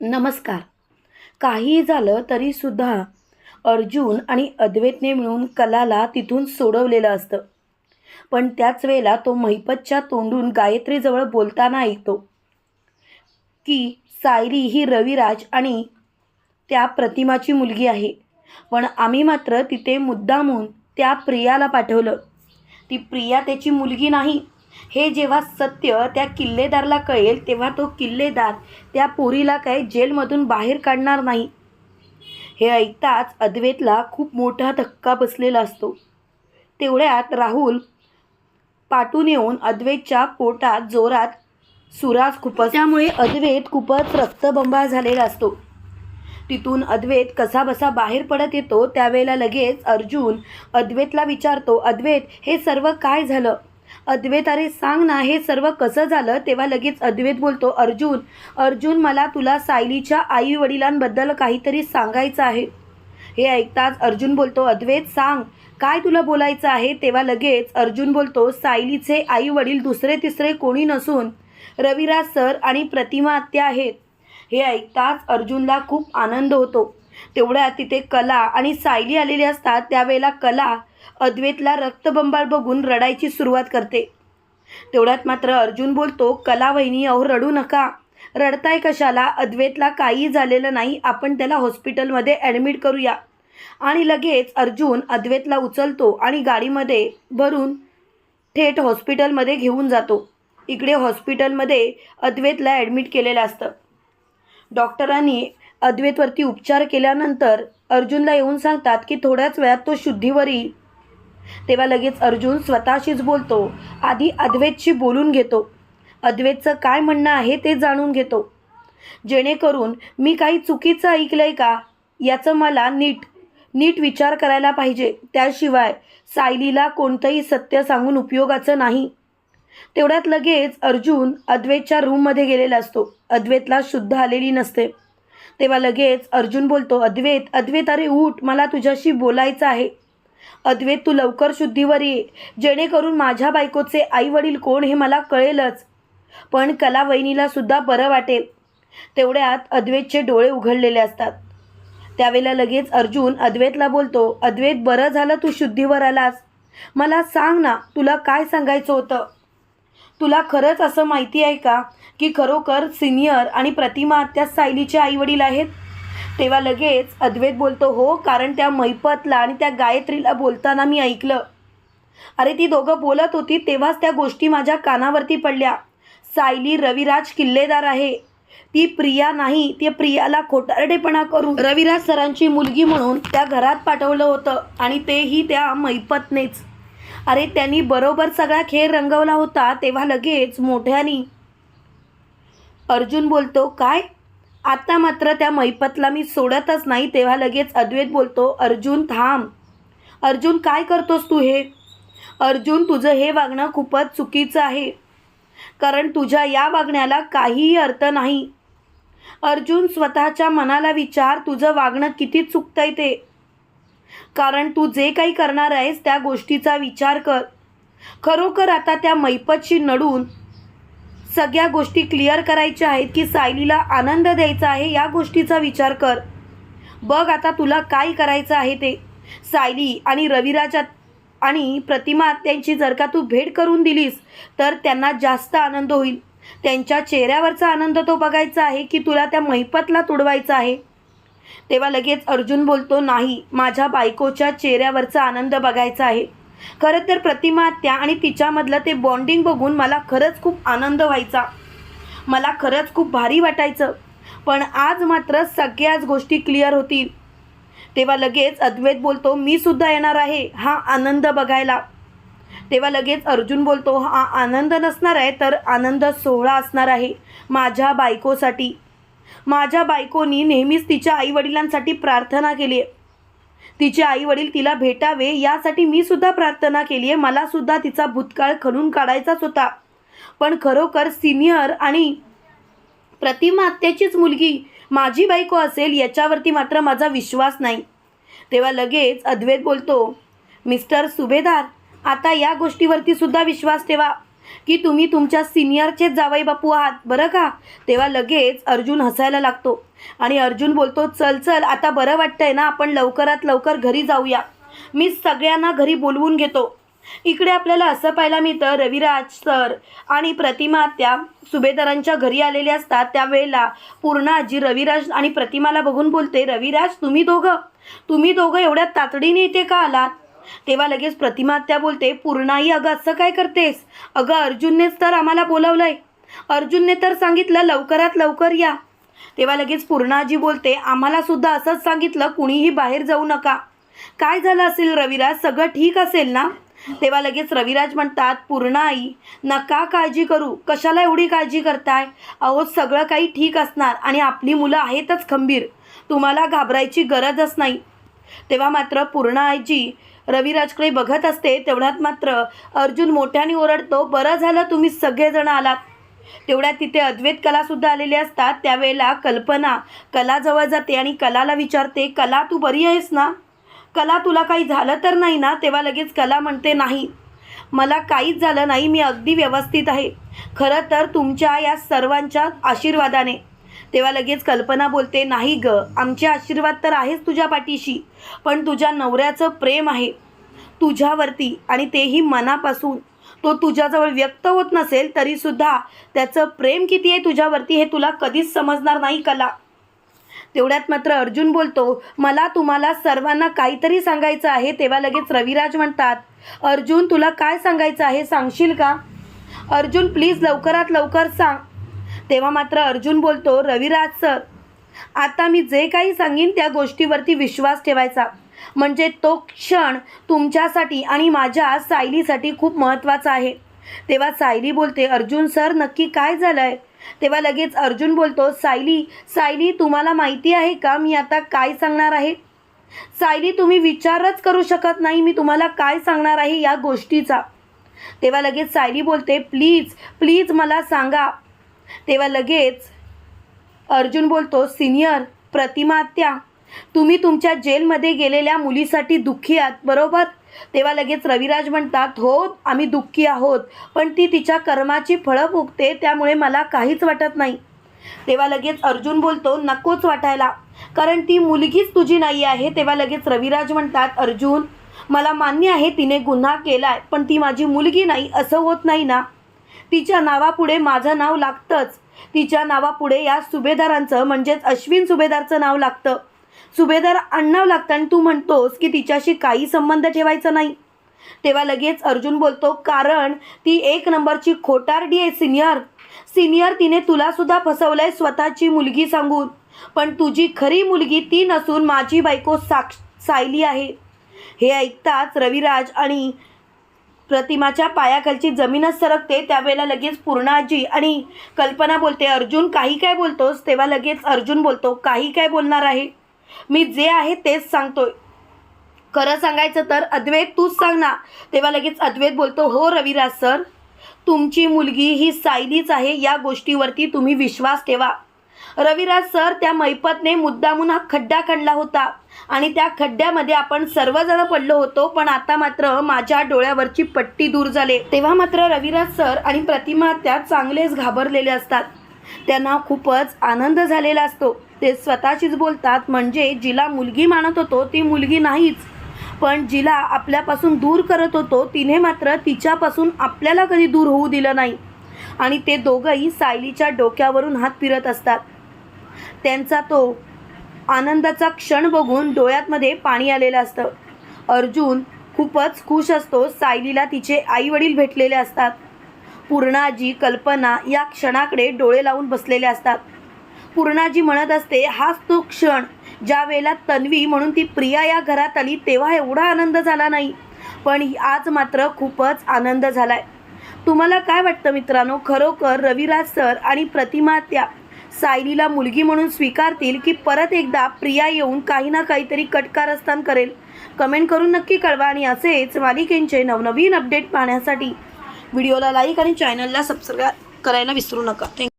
नमस्कार. काहीही झालं तरीसुद्धा अर्जुन आणि अद्वैतने मिळून कलाला तिथून सोडवलेलं असतं. पण त्याच वेळेला तो महिपतच्या तोंडून गायत्रीजवळ बोलताना ऐकतो की सायरी ही रविराज आणि त्या प्रतिमाची मुलगी आहे. पण आम्ही मात्र तिथे मुद्दामून त्या प्रियाला पाठवलं. ती प्रिया त्याची मुलगी नाही. हे जेव्हा सत्य त्या किल्लेदारला कळेल तेव्हा तो किल्लेदार त्या पोरीला काही जेलमधून बाहेर काढणार नाही. हे ऐकताच अद्वैतला खूप मोठा धक्का बसलेला असतो. तेवढ्यात राहुल पाटून येऊन अद्वैतच्या पोटात जोरात सुरास खूपच त्यामुळे अद्वैत खूपच रक्तबंबाळ झालेला असतो. तिथून अद्वैत कसा बसा बाहेर पडत येतो त्यावेळेला लगेच अर्जुन अद्वैतला विचारतो अद्वैत हे सर्व काय झालं? अद्वैत अरे सांग ना हे सर्व कसं झालं? तेव्हा लगेच अद्वैत बोलतो अर्जुन अर्जुन मला तुला सायलीच्या आई वडिलांबद्दल काहीतरी सांगायचं आहे. हे ऐकताच अर्जुन बोलतो अद्वैत सांग काय तुला बोलायचं आहे? तेव्हा लगेच अर्जुन बोलतो सायलीचे आई वडील दुसरे तिसरे कोणी नसून रविराज सर आणि प्रतिमा आत्या आहेत. हे ऐकताच अर्जुनला खूप आनंद होतो. तेवढ्यात तिथे कला आणि सायली आलेली असतात त्यावेळेला कला अद्वैतला रक्तबंबाळ बघून रडायची सुरुवात करते. तेवढ्यात मात्र अर्जुन बोलतो कला वहिनी अहो रडू नका. रडताय कशाला? अद्वैतला काही झालेलं नाही आपण त्याला हॉस्पिटलमध्ये ॲडमिट करूया. आणि लगेच अर्जुन अद्वैतला उचलतो आणि गाडीमध्ये भरून थेट हॉस्पिटलमध्ये घेऊन जातो. इकडे हॉस्पिटलमध्ये अद्वैतला ॲडमिट केलेलं असतं. डॉक्टरांनी अद्वैतवरती उपचार केल्यानंतर अर्जुनला येऊन सांगतात की थोड्याच वेळात तो शुद्धीवर येईल. तेव्हा लगेच अर्जुन स्वतःशीच बोलतो. आधी अद्वैतशी बोलून घेतो. अद्वैतचं काय म्हणणं आहे ते जाणून घेतो. जेणेकरून मी काही चुकीचं ऐकलं आहे का? याचं मला नीट नीट विचार करायला पाहिजे. त्याशिवाय सायलीला कोणतंही सत्य सांगून उपयोगाचं नाही. तेवढ्यात लगेच अर्जुन अद्वैतच्या रूममध्ये गेलेला असतो. अद्वैतला शुद्ध आलेली नसते. तेव्हा लगेच अर्जुन बोलतो अद्वैत अद्वैत अरे उठ मला तुझ्याशी बोलायचं आहे. अद्वैत तू लवकर शुद्धीवर ये जेणेकरून माझ्या बायकोचे आई वडील कोण हे मला कळेलच. पण कला वहिनीला सुद्धा बरं वाटेल. तेवढ्यात अद्वैतचे डोळे उघडलेले असतात. त्यावेळेला लगेच अर्जुन अद्वैतला बोलतो अद्वैत बरं झालं तू शुद्धीवर आलास. मला सांग ना तुला काय सांगायचं होतं? तुला खरंच असं माहिती आहे का की खरोखर सिनियर आणि प्रतिमा त्या सायलीचे आईवडील आहेत? तेव्हा लगेच अद्वैत बोलतो हो कारण त्या मैपतला आणि त्या गायत्रीला बोलताना मी ऐकलं. अरे ती दोघं बोलत होती तेव्हाच त्या गोष्टी माझ्या कानावरती पडल्या. सायली रविराज किल्लेदार आहे. ती प्रिया नाही ती प्रियाला खोटारडेपणा करून रविराज सरांची मुलगी म्हणून त्या घरात पाठवलं होतं आणि तेही त्या मैपतनेच. अरे त्यांनी बरोबर सगळा खेळ रंगवला होता तेव्हा लगेच मोठ्यानी अर्जुन बोलतो काय? आता मात्र त्या मैपतला मी सोडतच नाही. तेव्हा लगेच अद्वैत बोलतो अर्जुन थांब. अर्जुन काय करतोस तू हे? अर्जुन तुझं हे वागणं खूपच चुकीचं आहे. कारण तुझ्या या वागण्याला काहीही अर्थ नाही. अर्जुन स्वतःच्या मनाला विचार तुझं वागणं किती चुकतंय ते. कारण तू जे काही करणार आहेस त्या गोष्टीचा विचार कर. खरोखर आता त्या मैपतशी नडून सगळ्या गोष्टी क्लिअर करायच्या आहेत की सायलीला आनंद द्यायचा आहे या गोष्टीचा विचार कर. बघ आता तुला काय करायचं आहे ते. सायली आणि रविराजात आणि प्रतिमा त्यांची जर का तू भेट करून दिलीस तर त्यांना जास्त आनंद होईल. त्यांच्या चेहऱ्यावरचा आनंद तो बघायचा आहे की तुला त्या महिपतला तुडवायचा आहे. तेव्हा लगेच अर्जुन बोलतो नाही माझ्या बायकोच्या चेहऱ्यावरचा आनंद बघायचा आहे. खरं तर प्रतिमा त्या आणि तिच्यामधलं ते बॉन्डिंग बघून मला खरंच खूप आनंद व्हायचा. मला खरंच खूप भारी वाटायचं. पण आज मात्र सगळ्याच गोष्टी क्लिअर होतील. तेव्हा लगेच अद्वैत बोलतो मी सुद्धा येणार आहे हा आनंद बघायला. तेव्हा लगेच अर्जुन बोलतो हा आनंद नसणार आहे तर आनंद सोहळा असणार आहे माझ्या बायकोसाठी. माझ्या बायकोनी नेहमीच तिच्या आईवडिलांसाठी प्रार्थना केली आहे तिचे आईवडील तिला भेटावे यासाठी मी सुद्धा प्रार्थना केली आहे मला सुद्धा तिचा भूतकाळ खणून काढायचाच होता. पण खरोखर सिनियर आणि प्रतिमा आत्याचीच मुलगी माझी बायको असेल याच्यावरती मात्र माझा विश्वास नाही. तेव्हा लगेच अद्वैत बोलतो मिस्टर सुभेदार आता या गोष्टीवरती सुद्धा विश्वास ठेवा. की तुम्ही तुमच्या सिनियरचेच जावई बापू आहात बरं का? तेव्हा लगेच अर्जुन हसायला लागतो. आणि अर्जुन बोलतो चल चल आता बरं वाटतंय ना आपण लवकरात लवकर घरी जाऊया. मी सगळ्यांना घरी बोलवून घेतो. इकडे आपल्याला असं पाहायला मिळतं रविराज सर आणि प्रतिमा त्या सुभेदारांच्या घरी आलेले असतात. त्यावेळेला पूर्ण आजी रविराज आणि प्रतिमाला बघून बोलते रविराज तुम्ही दोघं? तुम्ही दोघं एवढ्या तातडीने इथे का आलात? तेव्हा लगेच प्रतिमा त्या बोलते पूर्णाई अगं असं काय करतेस? अगं अर्जुननेच तर आम्हाला बोलवलंय. अर्जुनने तर सांगितलं लवकरात लवकर या. तेव्हा लगेच पूर्णाजी बोलते आम्हाला सुद्धा असंच सांगितलं कुणीही बाहेर जाऊ नका. काय झालं असेल रविराज? सगळं ठीक असेल ना? तेव्हा लगेच रविराज म्हणतात पूर्णाई नका काळजी करू. कशाला एवढी काळजी करताय? अहो सगळं काही ठीक असणार आणि आपली मुलं आहेतच खंबीर. तुम्हाला घाबरायची गरजच नाही. तेव्हा मात्र पूर्ण आईजी रविराजकडे बघत असते तेवढ्यात मात्र अर्जुन मोठ्याने ओरडतो बरं झालं तुम्ही सगळेजण आलात. तेवढ्यात तिथे अद्वैत कलासुद्धा आलेले असतात. त्यावेळेला कल्पना कलाजवळ जाते आणि कलाला विचारते कला तू बरी आहेस ना? कला तुला काही झालं तर नाही ना? तेव्हा लगेच कला म्हणते नाही मला काहीच झालं नाही मी अगदी व्यवस्थित आहे. खरं तर तुमच्या या सर्वांच्या आशीर्वादाने तेव्हा लगेच कल्पना बोलते नाही ग आमचे आशीर्वाद तर आहेच तुझ्या पाठीशी पण तुझ्या नवऱ्याचं प्रेम आहे तुझ्यावरती आणि तेही मनापासून. तो तुझ्याजवळ व्यक्त होत नसेल तरीसुद्धा त्याचं प्रेम किती आहे तुझ्यावरती हे तुला कधीच समजणार नाही कला. तेवढ्यात मात्र अर्जुन बोलतो मला तुम्हाला सर्वांना काहीतरी सांगायचं आहे. तेव्हा लगेच रविराज म्हणतात अर्जुन तुला काय सांगायचं आहे सांगशील का? अर्जुन प्लीज लवकरात लवकर सांग. तेव्हा मात्र अर्जुन बोलतो रविराज सर आता मी जे काही सांगेन त्या गोष्टीवरती विश्वास ठेवायचा. म्हणजे तो क्षण तुमच्यासाठी आणि माझ्या सायलीसाठी खूप महत्त्वाचा आहे. तेव्हा सायली बोलते अर्जुन सर नक्की काय झालं आहे तेव्हा लगेच अर्जुन बोलतो सायली सायली तुम्हाला माहिती आहे का मी आता काय सांगणार आहे? सायली तुम्ही विचारच करू शकत नाही मी तुम्हाला काय सांगणार आहे या गोष्टीचा. तेव्हा लगेच सायली बोलते प्लीज प्लीज मला सांगा. तेव्हा लगेच अर्जुन बोलतो सिनियर प्रतिमात्या तुम्ही तुमच्या जेलमध्ये गेलेल्या मुलीसाठी दुःखी आहात बरोबर? तेव्हा लगेच रविराज म्हणतात हो आम्ही दुःखी आहोत पण ती तिच्या कर्माची फळं भोगते त्यामुळे मला काहीच वाटत नाही. तेव्हा लगेच अर्जुन बोलतो नकोच वाटायला कारण ती मुलगीच तुझी नाही आहे. तेव्हा लगेच रविराज म्हणतात अर्जुन मला मान्य आहे तिने गुन्हा केला आहे पण ती माझी मुलगी नाही असं होत नाही ना? तिच्या नावापुढे माझं नाव लागतंच. तिच्या नावापुढे या सुभेदारांचं म्हणजेच अश्विन सुभेदारचं नाव लागतं. सुभेदार आडनाव लागतं आणि तू म्हणतोस की तिच्याशी काही संबंध ठेवायचा नाही. तेव्हा लगेच अर्जुन बोलतो कारण ती एक नंबरची खोटारडी आहे सिनियर. सिनियर तिने तुलासुद्धा फसवलंय स्वतःची मुलगी सांगून. पण तुझी खरी मुलगी ती नसून माझी बायको साक्ष सायली आहे. हे ऐकताच रविराज आणि प्रतिमाच्या पायाखालची जमीनच सरकते त्यावेळेला लगेच पूर्णाजी आणि कल्पना बोलते अर्जुन काही काय बोलतोस? तेव्हा लगेच अर्जुन बोलतो काही काय बोलणार आहे? मी जे आहे तेच सांगतोय. खरं सांगायचं तर अद्वैत तूच सांग ना. तेव्हा लगेच अद्वैत बोलतो हो रविराज सर तुमची मुलगी ही सायलीच आहे या गोष्टीवरती तुम्ही विश्वास ठेवा. रविराज सर त्या मैपतने मुद्दामून हा खड्डा खणला होता. आणि त्या खड्ड्यामध्ये आपण सर्वजण पडलो होतो पण आता मात्र माझ्या डोळ्यावरची पट्टी दूर झाले. तेव्हा मात्र रविराज सर आणि प्रतिमा त्या चांगलेच घाबरलेले असतात. त्यांना खूपच आनंद झालेला असतो. ते स्वतःशीच बोलतात म्हणजे जिला मुलगी मानत होतो ती मुलगी नाहीच. पण जिला आपल्यापासून दूर करत होतो तिने मात्र तिच्यापासून आपल्याला कधी दूर होऊ दिलं नाही. आणि ते दोघंही सायलीच्या डोक्यावरून हात फिरत असतात. त्यांचा तो आनंदाचा क्षण बघून डोळ्यातमध्ये पाणी आलेलं असतं. अर्जुन खूपच खुश असतो सायलीला तिचे आईवडील भेटलेले असतात. पूर्णाजी कल्पना या क्षणाकडे डोळे लावून बसलेले असतात. पूर्णाजी म्हणत असते हाच तो क्षण ज्या वेळेला तन्वी म्हणून ती प्रिया या घरात आली तेव्हा एवढा आनंद झाला नाही. पण आज मात्र खूपच आनंद झालाय. तुम्हाला काय वाटतं मित्रांनो? खरोखर रविराज सर आणि प्रतिमा त्या सायलीला मुलगी म्हणून स्वीकारतील की परत एकदा प्रिया येऊन काही ना काहीतरी कटकारस्थान करेल. कमेंट करून नक्की कळवा आणि असेच मालिकेंचे नवनवीन अपडेट पाहण्यासाठी. व्हिडिओला लाईक आणि चॅनलला सबस्क्राईब करायला विसरू नका. थँक्यू